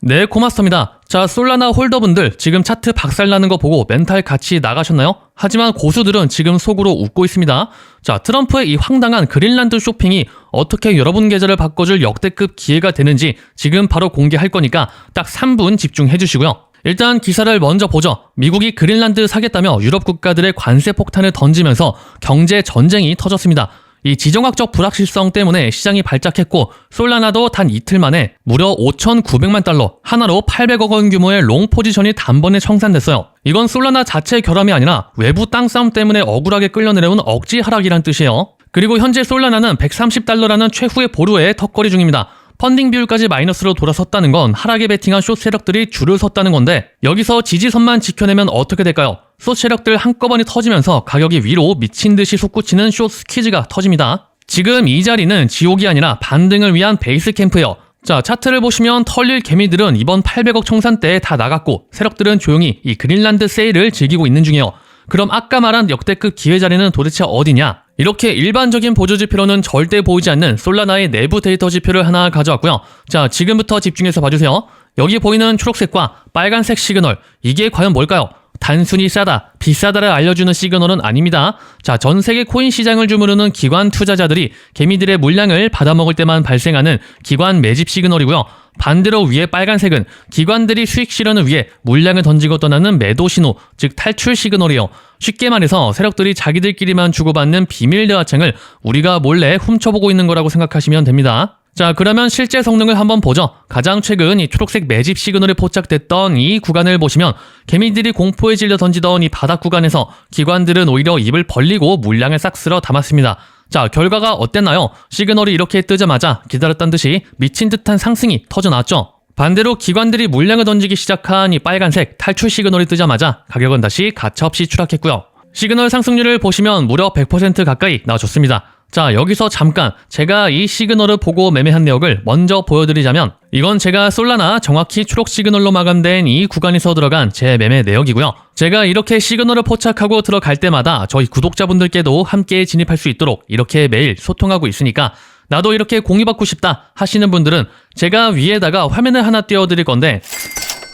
네, 코마스터입니다. 자, 솔라나 홀더분들 지금 차트 박살나는 거 보고 멘탈 같이 나가셨나요? 하지만 고수들은 지금 속으로 웃고 있습니다. 자, 트럼프의 이 황당한 그린란드 쇼핑이 어떻게 여러분 계좌를 바꿔줄 역대급 기회가 되는지 지금 바로 공개할 거니까 딱 3분 집중해 주시고요. 일단 기사를 먼저 보죠. 미국이 그린란드 사겠다며 유럽 국가들의 관세 폭탄을 던지면서 경제 전쟁이 터졌습니다. 이 지정학적 불확실성 때문에 시장이 발작했고 솔라나도 단 이틀 만에 무려 5,900만 달러 하나로 800억 원 규모의 롱 포지션이 단번에 청산됐어요. 이건 솔라나 자체 결함이 아니라 외부 땅 싸움 때문에 억울하게 끌려내려온 억지 하락이란 뜻이에요. 그리고 현재 솔라나는 130달러라는 최후의 보루에 턱걸이 중입니다. 펀딩 비율까지 마이너스로 돌아섰다는 건 하락에 베팅한 숏 세력들이 줄을 섰다는 건데 여기서 지지선만 지켜내면 어떻게 될까요? 숏 세력들 한꺼번에 터지면서 가격이 위로 미친 듯이 솟구치는 숏 스퀴즈가 터집니다. 지금 이 자리는 지옥이 아니라 반등을 위한 베이스 캠프예요. 자, 차트를 보시면 털릴 개미들은 이번 800억 청산 때다 나갔고 세력들은 조용히 이 그린란드 세일을 즐기고 있는 중이에요. 그럼 아까 말한 역대급 기회 자리는 도대체 어디냐? 이렇게 일반적인 보조 지표로는 절대 보이지 않는 솔라나의 내부 데이터 지표를 하나 가져왔고요. 자, 지금부터 집중해서 봐주세요. 여기 보이는 초록색과 빨간색 시그널, 이게 과연 뭘까요? 단순히 싸다, 비싸다를 알려주는 시그널은 아닙니다. 자, 전 세계 코인 시장을 주무르는 기관 투자자들이 개미들의 물량을 받아먹을 때만 발생하는 기관 매집 시그널이고요. 반대로 위에 빨간색은 기관들이 수익 실현을 위해 물량을 던지고 떠나는 매도 신호, 즉 탈출 시그널이요. 쉽게 말해서 세력들이 자기들끼리만 주고받는 비밀 대화창을 우리가 몰래 훔쳐보고 있는 거라고 생각하시면 됩니다. 자, 그러면 실제 성능을 한번 보죠. 가장 최근 이 초록색 매집 시그널이 포착됐던 이 구간을 보시면 개미들이 공포에 질려 던지던 이 바닥 구간에서 기관들은 오히려 입을 벌리고 물량을 싹 쓸어 담았습니다. 자, 결과가 어땠나요? 시그널이 이렇게 뜨자마자 기다렸던 듯이 미친 듯한 상승이 터져 나왔죠. 반대로 기관들이 물량을 던지기 시작한 이 빨간색 탈출 시그널이 뜨자마자 가격은 다시 가차없이 추락했고요. 시그널 상승률을 보시면 무려 100% 가까이 나와줬습니다. 자, 여기서 잠깐 제가 이 시그널을 보고 매매한 내역을 먼저 보여드리자면 이건 제가 솔라나 정확히 초록 시그널로 마감된 이 구간에서 들어간 제 매매 내역이고요. 제가 이렇게 시그널을 포착하고 들어갈 때마다 저희 구독자분들께도 함께 진입할 수 있도록 이렇게 매일 소통하고 있으니까 나도 이렇게 공유받고 싶다 하시는 분들은 제가 위에다가 화면을 하나 띄워드릴 건데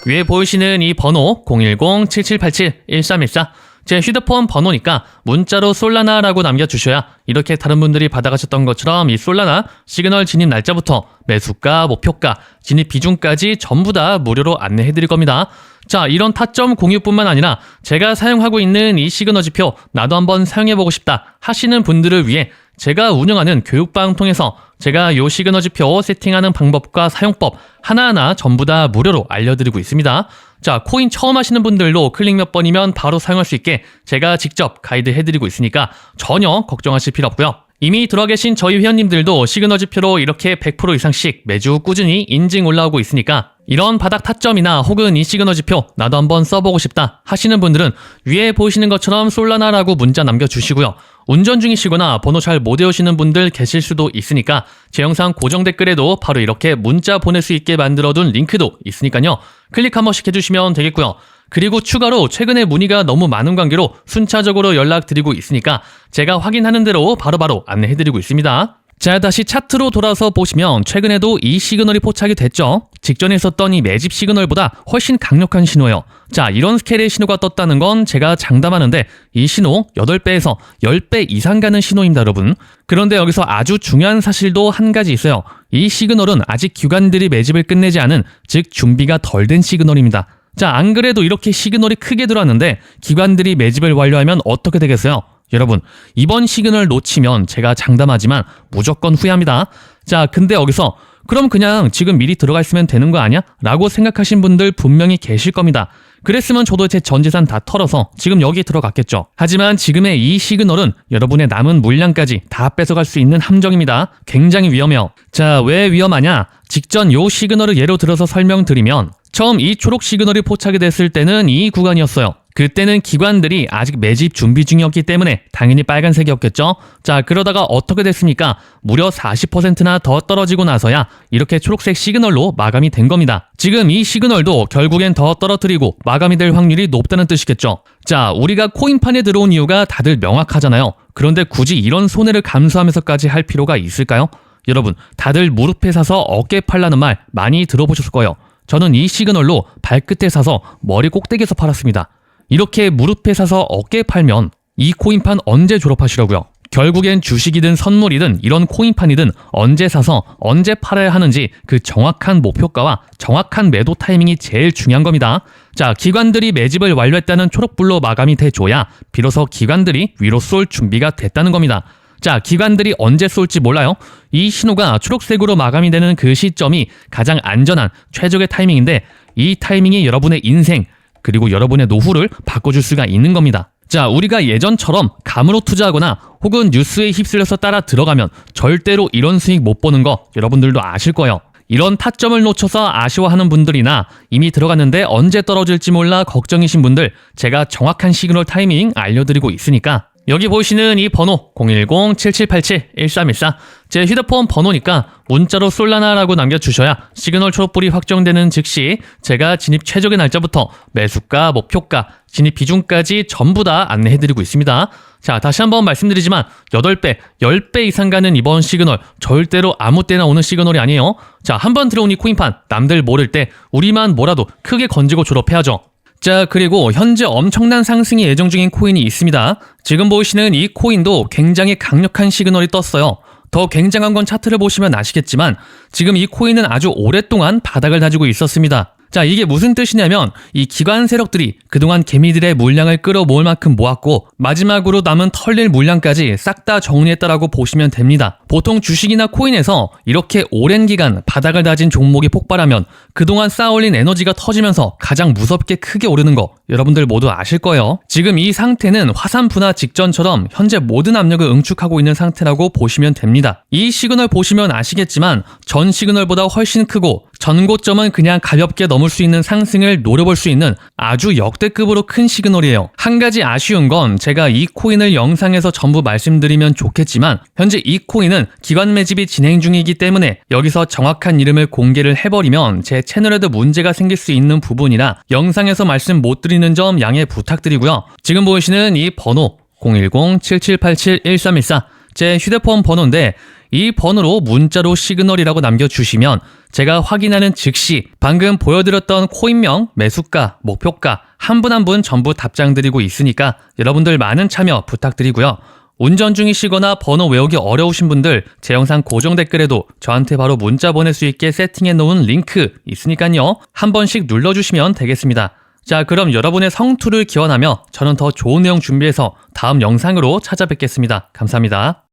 위에 보이시는 이 번호 010-7787-1314 제 휴대폰 번호니까 문자로 솔라나라고 남겨주셔야 이렇게 다른 분들이 받아가셨던 것처럼 이 솔라나 시그널 진입 날짜부터 매수가, 목표가, 진입 비중까지 전부 다 무료로 안내해드릴 겁니다. 자, 이런 타점 공유뿐만 아니라 제가 사용하고 있는 이 시그널 지표 나도 한번 사용해보고 싶다 하시는 분들을 위해 제가 운영하는 교육방 통해서 제가 요 시그널 지표 세팅하는 방법과 사용법 하나하나 전부 다 무료로 알려드리고 있습니다. 자, 코인 처음 하시는 분들도 클릭 몇 번이면 바로 사용할 수 있게 제가 직접 가이드 해드리고 있으니까 전혀 걱정하실 필요 없고요. 이미 들어와 계신 저희 회원님들도 시그널 지표로 이렇게 100% 이상씩 매주 꾸준히 인증 올라오고 있으니까 이런 바닥 타점이나 혹은 이 시그널 지표 나도 한번 써보고 싶다 하시는 분들은 위에 보이시는 것처럼 솔라나라고 문자 남겨주시고요. 운전 중이시거나 번호 잘 못 외우시는 분들 계실 수도 있으니까 제 영상 고정 댓글에도 바로 이렇게 문자 보낼 수 있게 만들어둔 링크도 있으니까요. 클릭 한 번씩 해주시면 되겠고요. 그리고 추가로 최근에 문의가 너무 많은 관계로 순차적으로 연락드리고 있으니까 제가 확인하는 대로 바로바로 안내해드리고 있습니다. 자, 다시 차트로 돌아서 보시면 최근에도 이 시그널이 포착이 됐죠. 직전에 있었던 이 매집 시그널보다 훨씬 강력한 신호예요. 자, 이런 스케일의 신호가 떴다는 건 제가 장담하는데 이 신호 8배에서 10배 이상 가는 신호입니다, 여러분. 그런데 여기서 아주 중요한 사실도 한 가지 있어요. 이 시그널은 아직 기관들이 매집을 끝내지 않은 즉 준비가 덜 된 시그널입니다. 자, 안 그래도 이렇게 시그널이 크게 들어왔는데 기관들이 매집을 완료하면 어떻게 되겠어요? 여러분, 이번 시그널 놓치면 제가 장담하지만 무조건 후회합니다. 자, 근데 여기서 그럼 그냥 지금 미리 들어가 있으면 되는 거 아니야? 라고 생각하신 분들 분명히 계실 겁니다. 그랬으면 저도 제 전 재산 다 털어서 지금 여기에 들어갔겠죠. 하지만 지금의 이 시그널은 여러분의 남은 물량까지 다 뺏어갈 수 있는 함정입니다. 굉장히 위험해요. 자, 왜 위험하냐? 직전 요 시그널을 예로 들어서 설명드리면 처음 이 초록 시그널이 포착이 됐을 때는 이 구간이었어요. 그때는 기관들이 아직 매집 준비 중이었기 때문에 당연히 빨간색이었겠죠. 자, 그러다가 어떻게 됐습니까? 무려 40%나 더 떨어지고 나서야 이렇게 초록색 시그널로 마감이 된 겁니다. 지금 이 시그널도 결국엔 더 떨어뜨리고 마감이 될 확률이 높다는 뜻이겠죠. 자, 우리가 코인판에 들어온 이유가 다들 명확하잖아요. 그런데 굳이 이런 손해를 감수하면서까지 할 필요가 있을까요? 여러분, 다들 무릎에 사서 어깨 팔라는 말 많이 들어보셨을 거예요. 저는 이 시그널로 발끝에 사서 머리 꼭대기에서 팔았습니다. 이렇게 무릎에 사서 어깨에 팔면 이 코인판 언제 졸업하시려고요? 결국엔 주식이든 선물이든 이런 코인판이든 언제 사서 언제 팔아야 하는지 그 정확한 목표가와 정확한 매도 타이밍이 제일 중요한 겁니다. 자, 기관들이 매집을 완료했다는 초록불로 마감이 돼줘야 비로소 기관들이 위로 쏠 준비가 됐다는 겁니다. 자, 기관들이 언제 쏠지 몰라요? 이 신호가 초록색으로 마감이 되는 그 시점이 가장 안전한 최적의 타이밍인데 이 타이밍이 여러분의 인생 그리고 여러분의 노후를 바꿔줄 수가 있는 겁니다. 자, 우리가 예전처럼 감으로 투자하거나 혹은 뉴스에 휩쓸려서 따라 들어가면 절대로 이런 수익 못 보는 거 여러분들도 아실 거예요. 이런 타점을 놓쳐서 아쉬워하는 분들이나 이미 들어갔는데 언제 떨어질지 몰라 걱정이신 분들 제가 정확한 시그널 타이밍 알려드리고 있으니까 여기 보이시는 이 번호 010-7787-1314 제 휴대폰 번호니까 문자로 솔라나라고 남겨주셔야 시그널 초록불이 확정되는 즉시 제가 진입 최적의 날짜부터 매수가, 목표가, 진입 비중까지 전부 다 안내해드리고 있습니다. 자, 다시 한번 말씀드리지만 8배, 10배 이상 가는 이번 시그널 절대로 아무 때나 오는 시그널이 아니에요. 자, 한 번 들어온 이 코인판 남들 모를 때 우리만 뭐라도 크게 건지고 졸업해야죠. 자, 그리고 현재 엄청난 상승이 예정 중인 코인이 있습니다. 지금 보이시는 이 코인도 굉장히 강력한 시그널이 떴어요. 더 굉장한 건 차트를 보시면 아시겠지만 지금 이 코인은 아주 오랫동안 바닥을 다지고 있었습니다. 자, 이게 무슨 뜻이냐면 이 기관 세력들이 그동안 개미들의 물량을 끌어모을 만큼 모았고 마지막으로 남은 털릴 물량까지 싹 다 정리했다라고 보시면 됩니다. 보통 주식이나 코인에서 이렇게 오랜 기간 바닥을 다진 종목이 폭발하면 그동안 쌓아올린 에너지가 터지면서 가장 무섭게 크게 오르는 거 여러분들 모두 아실 거예요. 지금 이 상태는 화산 분화 직전처럼 현재 모든 압력을 응축하고 있는 상태라고 보시면 됩니다. 이 시그널 보시면 아시겠지만 전 시그널보다 훨씬 크고 전고점은 그냥 가볍게 넘을 수 있는 상승을 노려볼 수 있는 아주 역대급으로 큰 시그널이에요. 한 가지 아쉬운 건 제가 이 코인을 영상에서 전부 말씀드리면 좋겠지만 현재 이 코인은 기관 매집이 진행 중이기 때문에 여기서 정확한 이름을 공개를 해버리면 제 채널에도 문제가 생길 수 있는 부분이라 영상에서 말씀 못 드리는 점 양해 부탁드리고요. 지금 보이시는 이 번호 010-7787-1314 제 휴대폰 번호인데 이 번호로 문자로 시그널이라고 남겨주시면 제가 확인하는 즉시 방금 보여드렸던 코인명, 매수가, 목표가 한분 한 분 전부 답장 드리고 있으니까 여러분들 많은 참여 부탁드리고요. 운전 중이시거나 번호 외우기 어려우신 분들 제 영상 고정 댓글에도 저한테 바로 문자 보낼 수 있게 세팅해 놓은 링크 있으니까요. 한 번씩 눌러주시면 되겠습니다. 자, 그럼 여러분의 성투를 기원하며 저는 더 좋은 내용 준비해서 다음 영상으로 찾아뵙겠습니다. 감사합니다.